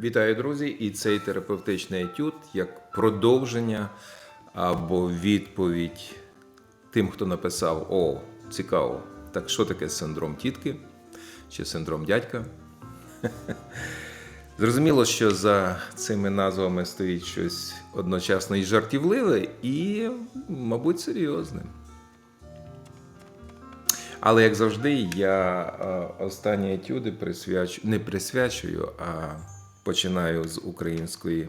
Вітаю, друзі! І цей терапевтичний етюд як продовження або відповідь тим, хто написав: О, цікаво, так що таке синдром тітки чи синдром дядька? Зрозуміло, що за цими назвами стоїть щось одночасно і жартівливе, і, мабуть, серйозне. Але як завжди, я е, останні етюди присвячу... не присвячую, а починаю з української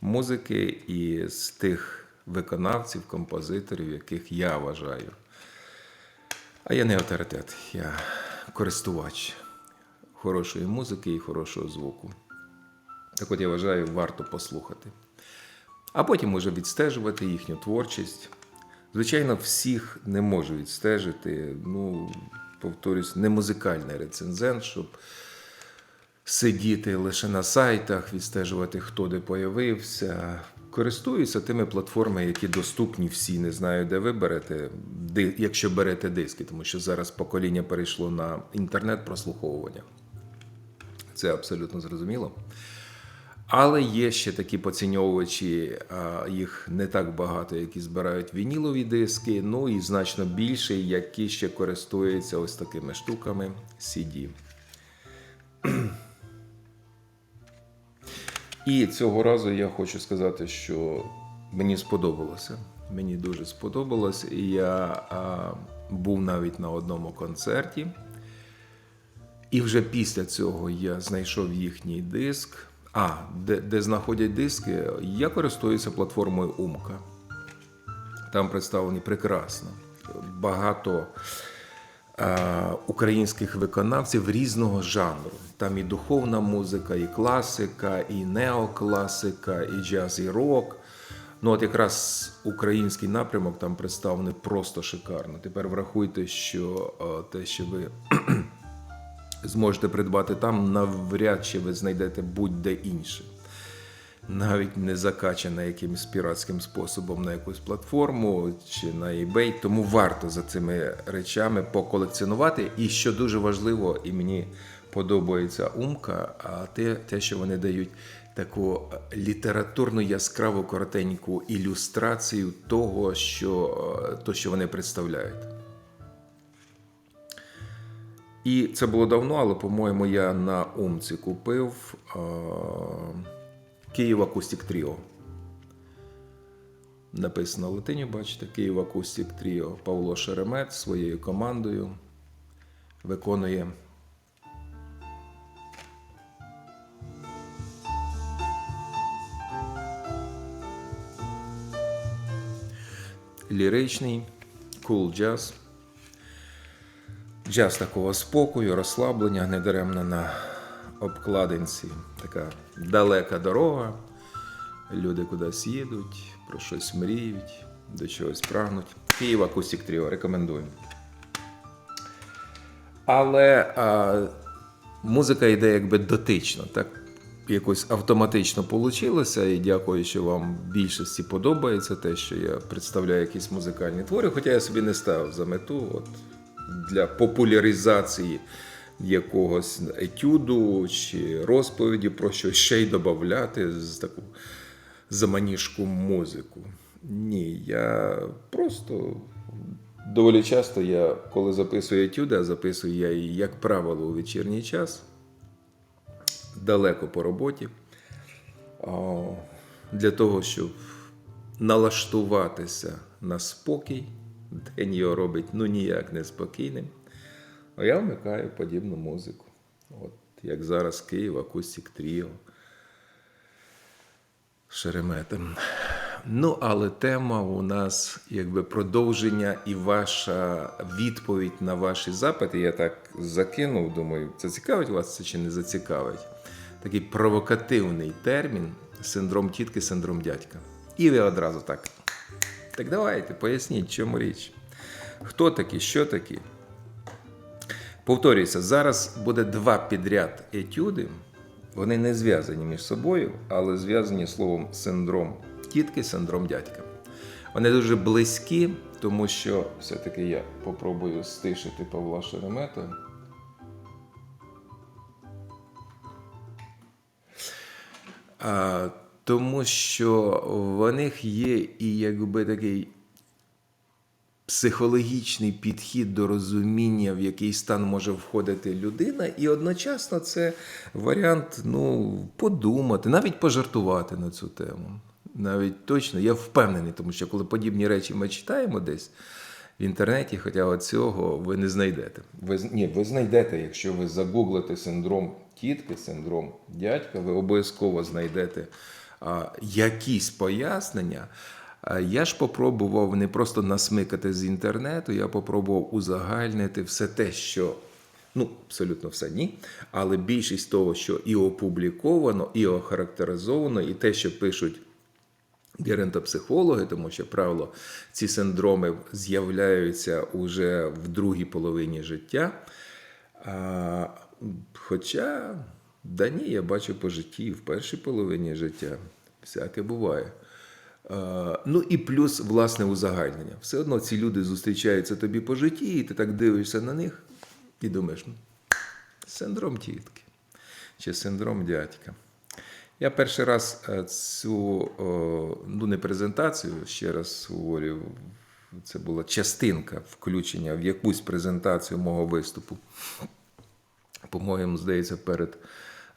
музики і з тих виконавців, композиторів, яких я вважаю. А я не авторитет, я користувач хорошої музики і хорошого звуку. Так от я вважаю, варто послухати. А потім може відстежувати їхню творчість. Звичайно, всіх не можу відстежити. Ну, повторюсь, не музикальний рецензент, щоб сидіти лише на сайтах, відстежувати, хто де появився. Користуюся тими платформами, які доступні всі. Не знаю, де ви берете, якщо берете диски, тому що зараз покоління перейшло на інтернет-прослуховування. Це абсолютно зрозуміло. Але є ще такі поціньовувачі, їх не так багато, які збирають вінілові диски, ну і значно більше, які ще користуються ось такими штуками CD. І цього разу я хочу сказати, що мені сподобалося. Мені дуже сподобалось. Я а, був навіть на одному концерті. І вже після цього я знайшов їхній диск. А, де, де знаходять диски, я користуюся платформою Умка. Там представлені прекрасно. Багато українських виконавців різного жанру. Там і духовна музика, і класика, і неокласика, і джаз, і рок. Ну, от якраз український напрямок там представлений просто шикарно. Тепер врахуйте, що е, те, що ви зможете придбати там, навряд чи ви знайдете будь-де інше. Навіть не закачане якимось піратським способом на якусь платформу чи на eBay. Тому варто за цими речами поколекціонувати. І що дуже важливо, і мені подобається умка, а те, те, що вони дають таку літературну яскраву коротеньку ілюстрацію того, що, то, що вони представляють. І це було давно, але, по-моєму, я на Умці купив е- Київ Акустик Тріо. Написано в латині, бачите, Київ Акустик Тріо. Павло Шеремет своєю командою виконує. Ліричний, кул джаз. Джаз такого спокою, розслаблення, недаремно на обкладинці. Така далека дорога. Люди кудись їдуть, про щось мріють, до чогось прагнуть. Київ Акустик Тріо рекомендую. Але а, музика йде якби дотично, так якось автоматично вийшло. І дякую, що вам в більшості подобається те, що я представляю якісь музикальні твори, хоча я собі не ставив за мету от, для популяризації якогось етюду чи розповіді про що ще й додати з таку заманіжку музику. Ні, я просто доволі часто я, коли записую етюди, а записую я її, як правило, у вечірній час, далеко по роботі, для того, щоб налаштуватися на спокій, день його робить ну ніяк не спокійним. А я вмикаю подібну музику. От як зараз Київ, Акустик Тріо. Шереметом. Ну, але тема у нас якби продовження і ваша відповідь на ваші запити. Я так закинув, думаю, це цікавить вас це чи не зацікавить. Такий провокативний термін синдром тітки, синдром дядька. І ви одразу так. Так давайте, поясніть, чому річ. Хто такі, що такі? Повторюється, зараз буде два підряд етюди. Вони не зв'язані між собою, але зв'язані словом синдром тітки, синдром дядька. Вони дуже близькі, тому що все-таки я попробую стишити Павла Шеремета. Тому що в них є і якби такий психологічний підхід до розуміння, в який стан може входити людина, і одночасно це варіант ну, подумати, навіть пожартувати на цю тему. Навіть точно, я впевнений, тому що коли подібні речі ми читаємо десь в інтернеті, хоча цього ви не знайдете. Ви, ні, ви знайдете, якщо ви загуглите синдром тітки, синдром дядька, ви обов'язково знайдете а, якісь пояснення. Я ж попробував не просто насмикати з інтернету, я попробував узагальнити все те, що ну, абсолютно все ні, але більшість того, що і опубліковано, і охарактеризовано, і те, що пишуть геронтопсихологи, тому що правило, ці синдроми з'являються уже в другій половині життя. А, хоча, да ні, я бачу по житті і в першій половині життя. Всяке буває. А, ну і плюс власне узагальнення. Все одно ці люди зустрічаються тобі по житті, і ти так дивишся на них і думаєш, синдром тітки чи синдром дядька. Я перший раз е, цю ну не презентацію, ще раз говорю, це була частинка включення в якусь презентацію мого виступу. По-моєму, здається, перед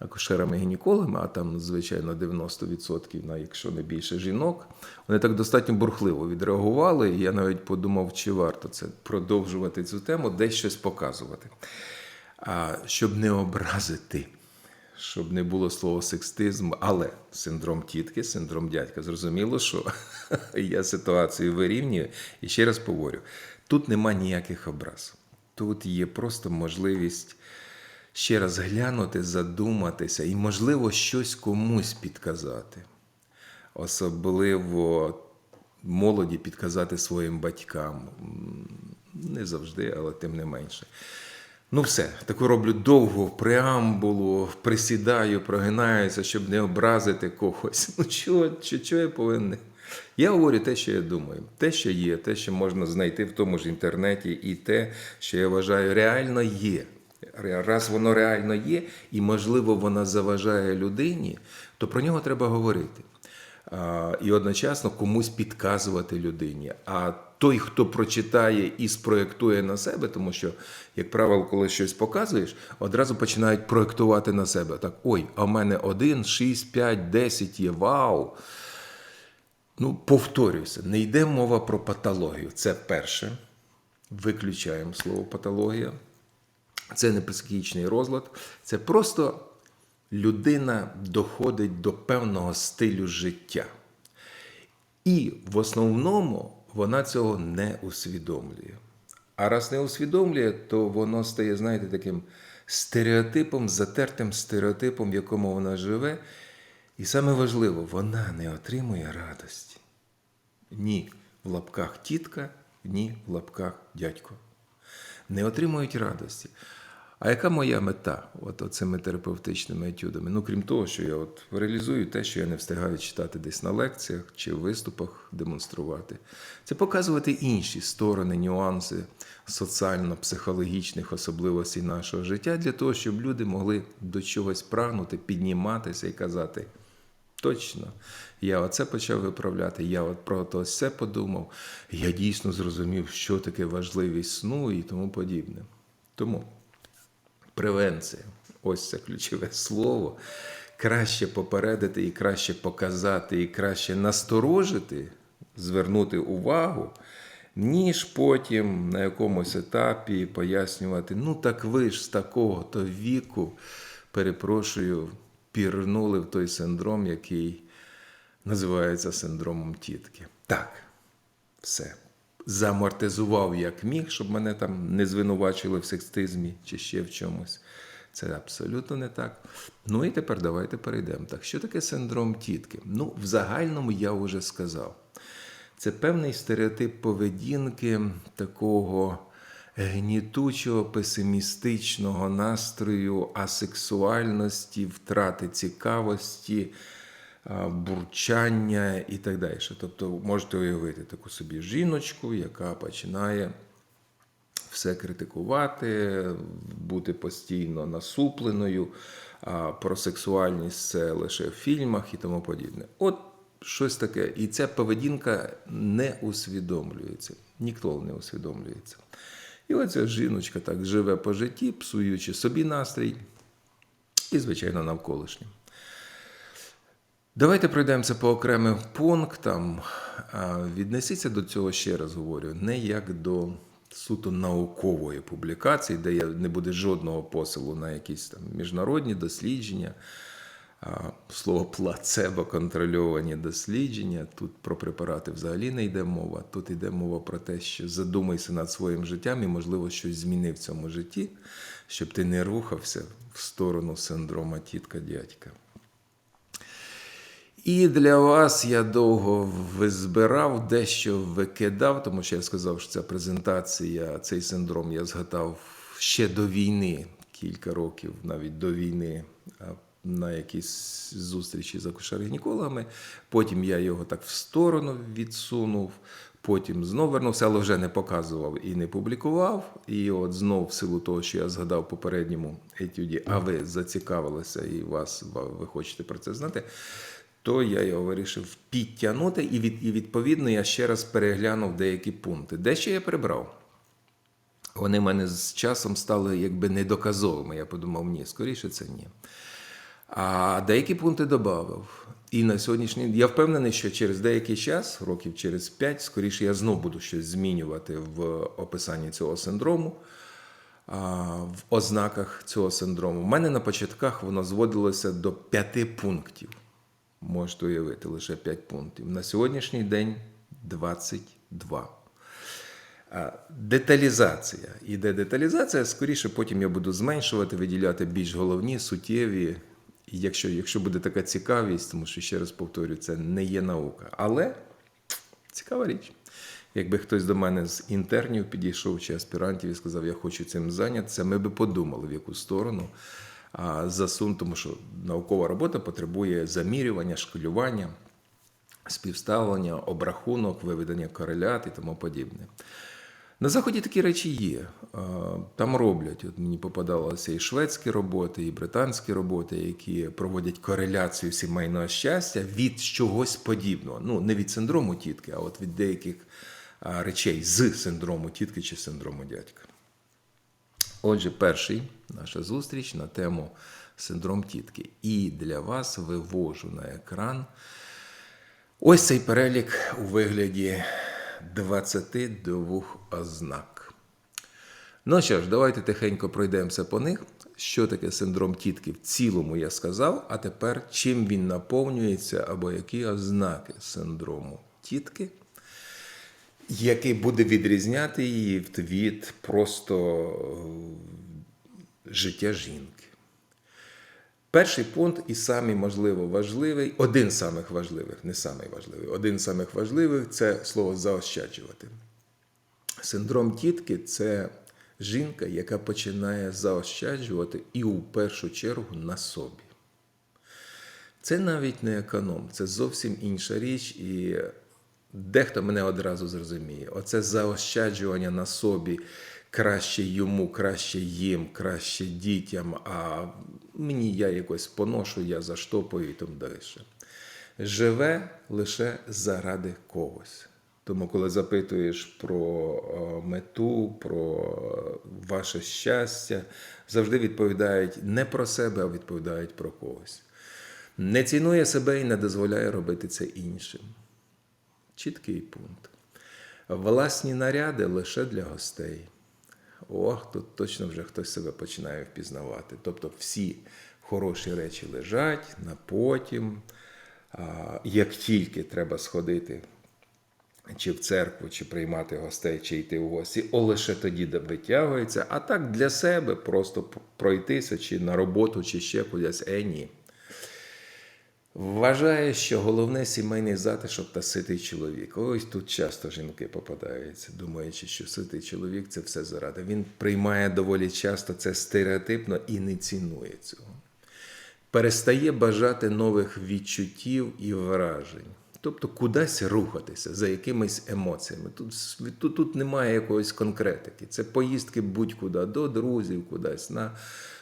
акушерами-гінекологами, а там, звичайно, 90%, на якщо не більше жінок, вони так достатньо бурхливо відреагували. І я навіть подумав, чи варто це продовжувати цю тему, десь щось показувати. А, щоб не образити щоб не було слова секстизм, але синдром тітки, синдром дядька. Зрозуміло, що я ситуацію вирівнюю. І ще раз говорю: тут нема ніяких образ. Тут є просто можливість ще раз глянути, задуматися і, можливо, щось комусь підказати. Особливо молоді підказати своїм батькам. Не завжди, але тим не менше. Ну, все, таку роблю довгу преамбулу, присідаю, прогинаюся, щоб не образити когось. Ну, чого, чого, я повинен? Я говорю те, що я думаю, те, що є, те, що можна знайти в тому ж інтернеті, і те, що я вважаю, реально є. Раз воно реально є, і, можливо, воно заважає людині, то про нього треба говорити. І одночасно комусь підказувати людині. А той, хто прочитає і спроєктує на себе, тому що, як правило, коли щось показуєш, одразу починають проєктувати на себе. Так, ой, а в мене один, шість, п'ять, десять є. Вау! Ну, повторююся, не йде мова про патологію. Це перше. Виключаємо слово патологія. Це не психічний розлад. Це просто людина доходить до певного стилю життя. І в основному вона цього не усвідомлює. А раз не усвідомлює, то воно стає, знаєте, таким стереотипом, затертим стереотипом, в якому вона живе. І саме важливо, вона не отримує радості. Ні в лапках тітка, ні в лапках дядько. Не отримують радості. А яка моя мета от цими терапевтичними етюдами? Ну, крім того, що я от реалізую те, що я не встигаю читати десь на лекціях чи виступах демонструвати, це показувати інші сторони, нюанси соціально-психологічних особливостей нашого життя для того, щоб люди могли до чогось прагнути, підніматися і казати. Точно, я оце почав виправляти, я от про то все подумав, я дійсно зрозумів, що таке важливість сну і тому подібне. Тому превенція ось це ключове слово. Краще попередити і краще показати, і краще насторожити, звернути увагу, ніж потім на якомусь етапі пояснювати: ну так ви ж з такого-то віку, перепрошую, пірнули в той синдром, який називається синдромом тітки. Так, все. Замортизував як міг, щоб мене там не звинувачили в секстизмі чи ще в чомусь. Це абсолютно не так. Ну і тепер давайте перейдемо. Так, що таке синдром тітки? Ну, в загальному я вже сказав. Це певний стереотип поведінки такого гнітучого, песимістичного настрою, асексуальності, втрати цікавості, бурчання і так далі. Тобто, можете уявити таку собі жіночку, яка починає все критикувати, бути постійно насупленою, про сексуальність це лише в фільмах і тому подібне. От щось таке. І ця поведінка не усвідомлюється, ніхто не усвідомлюється. І оця жіночка так живе по житті, псуючи собі настрій і, звичайно, навколишнім. Давайте пройдемося по окремим пунктам. Віднесіться до цього ще раз говорю, не як до суто наукової публікації, де не буде жодного посилу на якісь там міжнародні дослідження. Слово плацебо контрольовані дослідження. Тут про препарати взагалі не йде мова. Тут йде мова про те, що задумайся над своїм життям і, можливо, щось зміни в цьому житті, щоб ти не рухався в сторону синдрома тітка-дядька. І для вас я довго визбирав, дещо викидав, тому що я сказав, що ця презентація, цей синдром я згадав ще до війни, кілька років навіть до війни, на якісь зустрічі з акушер-гінекологами. Потім я його так в сторону відсунув. Потім знов вернувся, але вже не показував і не публікував. І от знов, в силу того, що я згадав попередньому етюді, а ви зацікавилися і вас ви хочете про це знати, то я його вирішив підтягнути, і, від, і відповідно я ще раз переглянув деякі пункти. Дещо я прибрав. Вони в мене з часом стали якби недоказовими. Я подумав, ні, скоріше це ні. А деякі пункти додав. І на сьогоднішній я впевнений, що через деякий час, років через 5, скоріше я знов буду щось змінювати в описанні цього синдрому, в ознаках цього синдрому. У мене на початках воно зводилося до п'яти пунктів. Можете уявити лише 5 пунктів. На сьогоднішній день 22. Деталізація. Іде деталізація, скоріше потім я буду зменшувати, виділяти більш головні, суттєві. Якщо, якщо буде така цікавість, тому що ще раз повторюю, це не є наука. Але цікава річ. Якби хтось до мене з інтернів підійшов чи аспірантів і сказав, я хочу цим зайнятися, ми би подумали, в яку сторону засун, тому що наукова робота потребує замірювання, шкалювання, співставлення, обрахунок, виведення корелят і тому подібне. На Заході такі речі є. Там роблять. От мені попадалися і шведські роботи, і британські роботи, які проводять кореляцію сімейного щастя від чогось подібного. Ну, не від синдрому тітки, а от від деяких речей з синдрому тітки чи синдрому дядька. Отже, перший наша зустріч на тему синдром тітки. І для вас вивожу на екран ось цей перелік у вигляді 22 ознак. Ну що ж, давайте тихенько пройдемося по них. Що таке синдром тітки в цілому я сказав, а тепер чим він наповнюється або які ознаки синдрому тітки який буде відрізняти її від просто е, життя жінки. Перший пункт і самий, можливо, важливий, один з самих важливих, не самий важливий, один з самих важливих це слово заощаджувати. Синдром тітки це жінка, яка починає заощаджувати і у першу чергу на собі. Це навіть не економ, це зовсім інша річ, і дехто мене одразу зрозуміє. Оце заощаджування на собі краще йому, краще їм, краще дітям, а мені я якось поношу, я заштопую і тому далі. Живе лише заради когось. Тому, коли запитуєш про е, мету, про ваше щастя, завжди відповідають не про себе, а відповідають про когось. Не цінує себе і не дозволяє робити це іншим. Чіткий пункт. Власні наряди лише для гостей. Ох, тут точно вже хтось себе починає впізнавати. Тобто всі хороші речі лежать на потім. Як тільки треба сходити чи в церкву, чи приймати гостей, чи йти в гості, о, лише тоді витягується. А так для себе просто пройтися, чи на роботу, чи ще кудись. Е, ні. Вважає, що головне сімейний затишок та ситий чоловік. Ось тут часто жінки попадаються, думаючи, що ситий чоловік це все заради. Він приймає доволі часто це стереотипно і не цінує цього. Перестає бажати нових відчуттів і вражень. Тобто кудись рухатися за якимись емоціями. Тут, тут, тут немає якоїсь конкретики. Це поїздки будь-куди, до друзів кудись, на,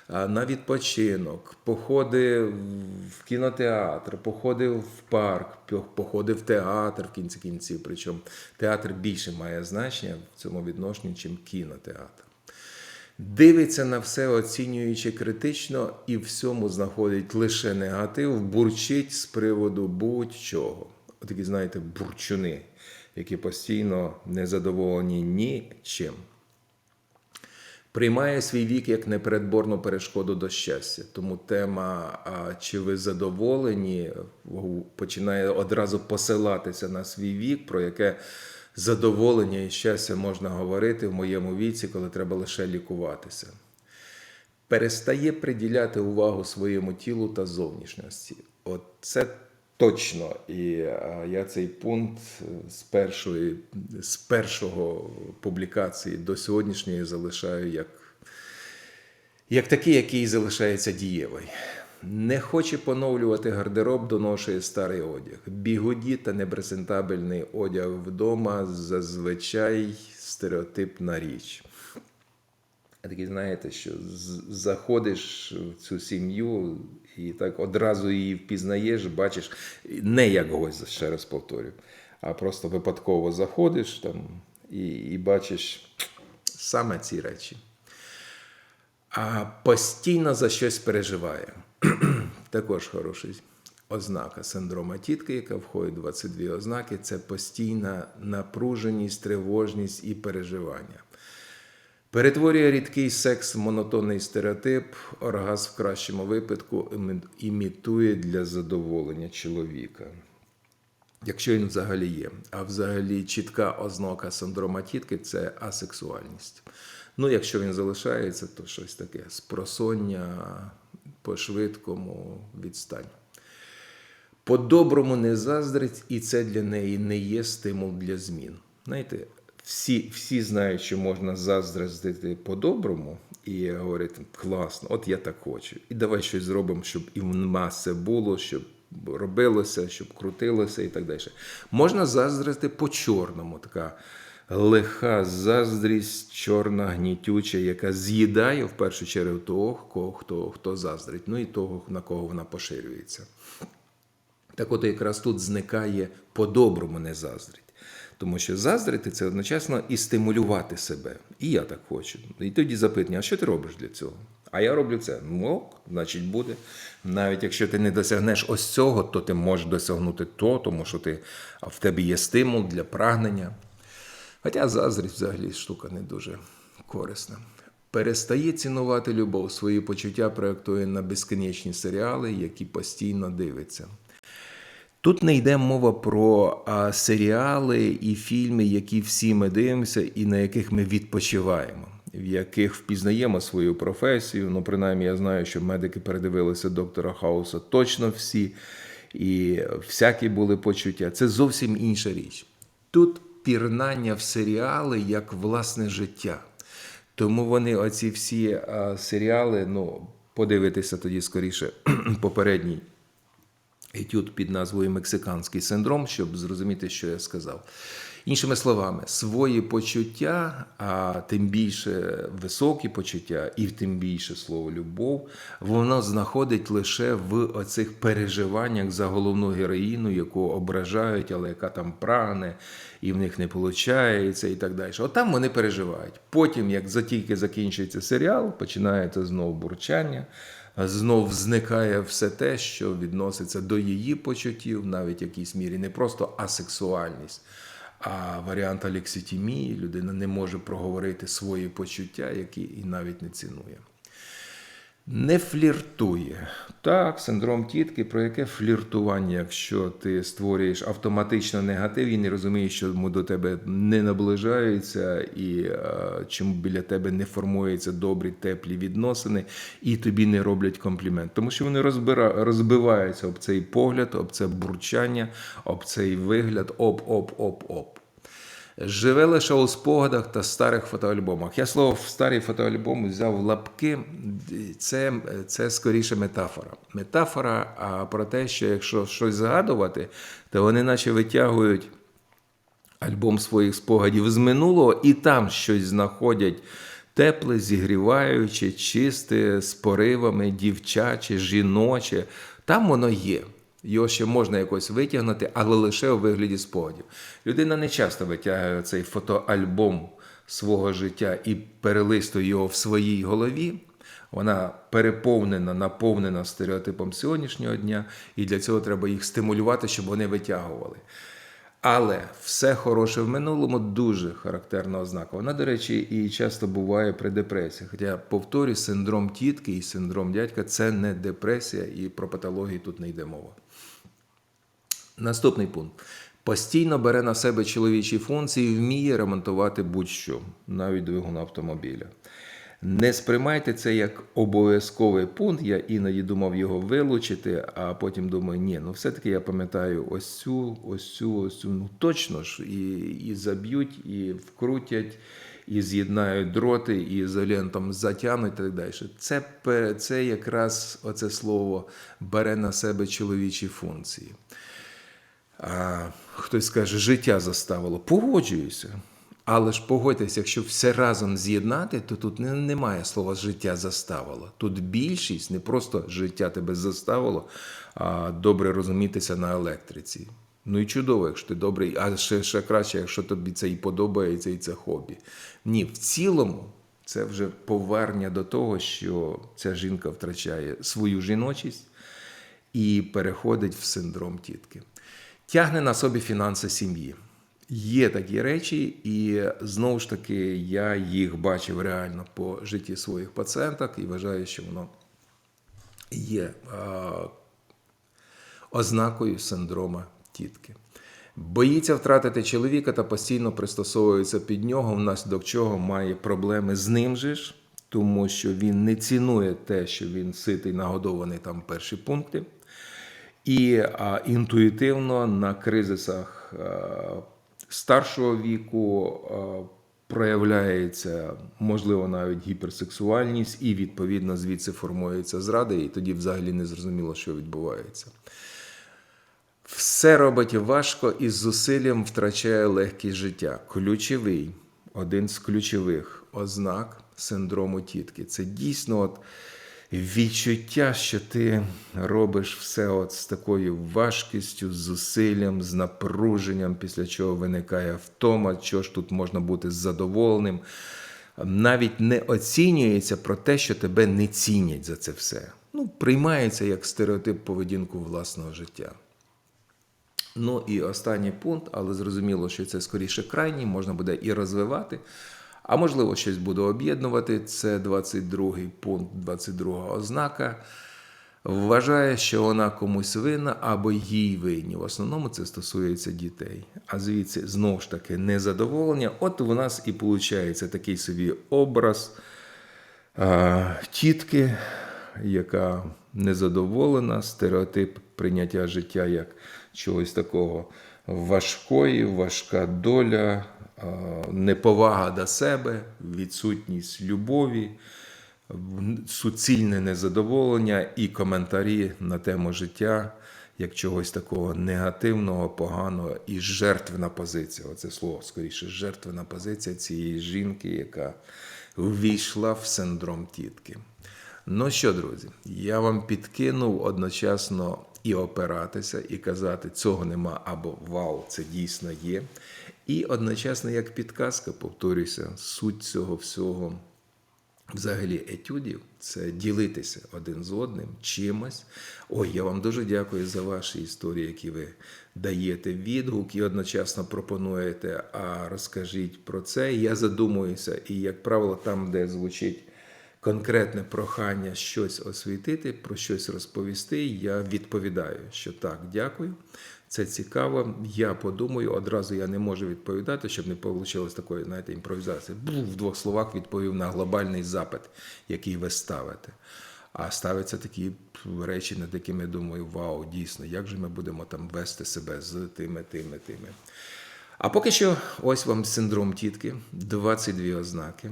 на відпочинок, походи в кінотеатр, походи в парк, по- походи в театр в кінці кінців. Причому театр більше має значення в цьому відношенні, чим кінотеатр. Дивиться на все, оцінюючи критично, і всьому знаходить лише негатив, бурчить з приводу будь-чого. Такі, знаєте, бурчуни, які постійно незадоволені нічим. Приймає свій вік як непередборну перешкоду до щастя. Тому тема, а, чи ви задоволені, починає одразу посилатися на свій вік, про яке задоволення і щастя можна говорити в моєму віці, коли треба лише лікуватися. Перестає приділяти увагу своєму тілу та зовнішності. От це точно. І я цей пункт е, з першої з першого публікації до сьогоднішньої залишаю як, як такий, який залишається дієвий. Не хоче поновлювати гардероб, доношує старий одяг. Бігуді та непрезентабельний одяг вдома зазвичай стереотипна річ. Такі знаєте, що заходиш в цю сім'ю і так одразу її впізнаєш, бачиш не як гость, ще раз повторю, а просто випадково заходиш там і, і бачиш саме ці речі. А постійно за щось переживає. Також хороший ознака синдрома тітки, яка входить в 22 ознаки, це постійна напруженість, тривожність і переживання. Перетворює рідкий секс в монотонний стереотип, оргазм в кращому випадку імітує для задоволення чоловіка. Якщо він взагалі є. А взагалі чітка ознака синдрома тітки це асексуальність. Ну, якщо він залишається, то щось таке спросоння по швидкому відстань. По-доброму не заздрить, і це для неї не є стимул для змін. Знаєте, всі, всі знають, що можна заздрити по-доброму, і говорити, класно, от я так хочу. І давай щось зробимо, щоб і в нас це було, щоб робилося, щоб крутилося і так далі. Можна заздрити по-чорному, така лиха заздрість, чорна, гнітюча, яка з'їдає в першу чергу того, кого, хто, хто заздрить, ну і того, на кого вона поширюється. Так от якраз тут зникає по-доброму не заздрить. Тому що заздрити це одночасно і стимулювати себе. І я так хочу. І тоді запитання, а що ти робиш для цього? А я роблю це. Ну, ок, значить, буде. Навіть якщо ти не досягнеш ось цього, то ти можеш досягнути то, тому що ти, в тебе є стимул для прагнення. Хоча заздрість взагалі штука не дуже корисна. Перестає цінувати любов, свої почуття проєктує на безконечні серіали, які постійно дивиться. Тут не йде мова про а, серіали і фільми, які всі ми дивимося, і на яких ми відпочиваємо, в яких впізнаємо свою професію. Ну, принаймні, я знаю, що медики передивилися доктора Хауса точно всі, і всякі були почуття. Це зовсім інша річ. Тут пірнання в серіали як власне життя. Тому вони, оці всі а, серіали, ну, подивитися тоді скоріше попередній етюд під назвою Мексиканський синдром, щоб зрозуміти, що я сказав. Іншими словами, свої почуття, а тим більше високі почуття, і тим більше слово любов, воно знаходить лише в оцих переживаннях за головну героїну, яку ображають, але яка там прагне, і в них не виходить, і так далі. От там вони переживають. Потім, як тільки закінчується серіал, починається знову бурчання. Знов зникає все те, що відноситься до її почуттів, навіть в якійсь мірі не просто асексуальність, а варіант алекситімії. Людина не може проговорити свої почуття, які і навіть не цінує. Не фліртує. Так, синдром тітки, про яке фліртування, якщо ти створюєш автоматично негатив і не розумієш, що до тебе не наближаються, і е, чому біля тебе не формуються добрі, теплі відносини, і тобі не роблять комплімент. Тому що вони розбира, розбиваються об цей погляд, об це бурчання, об цей вигляд, оп. Живе лише у спогадах та старих фотоальбомах. Я слово старий фотоальбом взяв в лапки. Це, це скоріше метафора. Метафора про те, що якщо щось згадувати, то вони наче витягують альбом своїх спогадів з минулого і там щось знаходять тепле, зігріваюче, чисте, з поривами, дівчаче, жіноче. Там воно є. Його ще можна якось витягнути, але лише у вигляді спогадів. Людина не часто витягує цей фотоальбом свого життя і перелистує його в своїй голові. Вона переповнена, наповнена стереотипом сьогоднішнього дня, і для цього треба їх стимулювати, щоб вони витягували. Але все хороше в минулому дуже характерна ознака. Вона, до речі, і часто буває при депресії. Хоча, повторюю, синдром тітки і синдром дядька це не депресія, і про патології тут не йде мова. Наступний пункт. Постійно бере на себе чоловічі функції і вміє ремонтувати будь-що, навіть двигун автомобіля. Не сприймайте це як обов'язковий пункт. Я іноді думав його вилучити, а потім думаю, ні, ну все-таки я пам'ятаю ось цю, ось цю, ось цю. Ну точно ж, і, і заб'ють, і вкрутять, і з'єднають дроти, і ізолентом затягнуть і так далі. Це, це якраз оце слово бере на себе чоловічі функції. А, хтось скаже, життя заставило. Погоджуюся. Але ж погодьтеся, якщо все разом з'єднати, то тут не, немає слова життя заставило. Тут більшість не просто життя тебе заставило, а добре розумітися на електриці. Ну і чудово, якщо ти добрий, а ще, ще краще, якщо тобі це і подобається, і це хобі. Ні, в цілому це вже повернення до того, що ця жінка втрачає свою жіночість і переходить в синдром тітки. Тягне на собі фінанси сім'ї. Є такі речі, і знову ж таки я їх бачив реально по житті своїх пацієнток і вважаю, що воно є ознакою синдрома тітки. Боїться втратити чоловіка та постійно пристосовується під нього, внаслідок чого має проблеми з ним же ж, тому що він не цінує те, що він ситий, нагодований там перші пункти. І інтуїтивно на кризисах а, старшого віку а, проявляється, можливо, навіть гіперсексуальність, і відповідно звідси формується зрада, і тоді взагалі не зрозуміло, що відбувається. Все робить важко і з зусиллям втрачає легкість життя. Ключовий, один з ключових ознак синдрому тітки. Це дійсно от відчуття, що ти робиш все от з такою важкістю, з зусиллям, з напруженням, після чого виникає втома, що ж тут можна бути задоволеним. Навіть не оцінюється про те, що тебе не цінять за це все. Ну, приймається як стереотип поведінку власного життя. Ну і останній пункт, але зрозуміло, що це скоріше крайній, можна буде і розвивати, а можливо, щось буду об'єднувати. Це 22-й пункт, 22 ознака. Вважає, що вона комусь винна або їй винні. В основному це стосується дітей. А звідси знову ж таки незадоволення. От у нас і виходить такий собі образ а, тітки, яка незадоволена, стереотип прийняття життя як чогось такого важкої, важка доля, неповага до себе, відсутність любові, суцільне незадоволення і коментарі на тему життя як чогось такого негативного, поганого і жертвена позиція. Оце слово скоріше, жертвена позиція цієї жінки, яка ввійшла в синдром тітки. Ну що, друзі, я вам підкинув одночасно і опиратися, і казати, цього нема, або вау, це дійсно є. І одночасно, як підказка, повторюся, суть цього всього взагалі етюдів це ділитися один з одним чимось. Ой, я вам дуже дякую за ваші історії, які ви даєте відгук і одночасно пропонуєте. А розкажіть про це. Я задумуюся, і, як правило, там, де звучить конкретне прохання щось освітити, про щось розповісти, я відповідаю, що так, дякую. Це цікаво. Я подумаю, одразу я не можу відповідати, щоб не вийшло такої, знаєте, імпровізації. Був в двох словах відповів на глобальний запит, який ви ставите. А ставляться такі речі, над якими я думаю, вау, дійсно, як же ми будемо там вести себе з тими, тими, тими. А поки що, ось вам синдром тітки, 22 ознаки.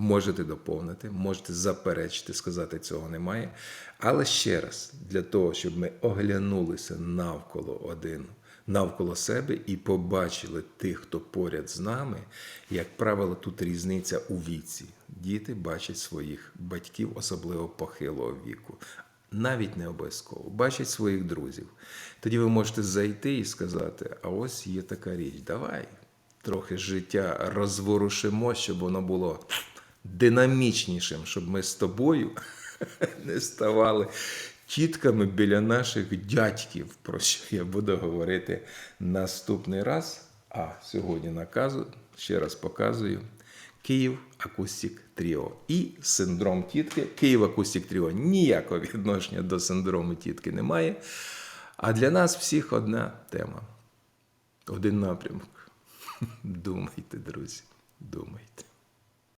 Можете доповнити, можете заперечити, сказати цього немає. Але ще раз, для того, щоб ми оглянулися навколо один, навколо себе і побачили тих, хто поряд з нами, як правило, тут різниця у віці. Діти бачать своїх батьків, особливо похилого віку. Навіть не обов'язково. Бачать своїх друзів. Тоді ви можете зайти і сказати: а ось є така річ, давай трохи життя розворушимо, щоб воно було динамічнішим, щоб ми з тобою не ставали тітками біля наших дядьків, про що я буду говорити наступний раз. А сьогодні наказу, ще раз показую. Київ Акустик Тріо і синдром тітки. Київ Акустик Тріо ніякого відношення до синдрому тітки немає. А для нас всіх одна тема. Один напрямок. Думайте, друзі, думайте.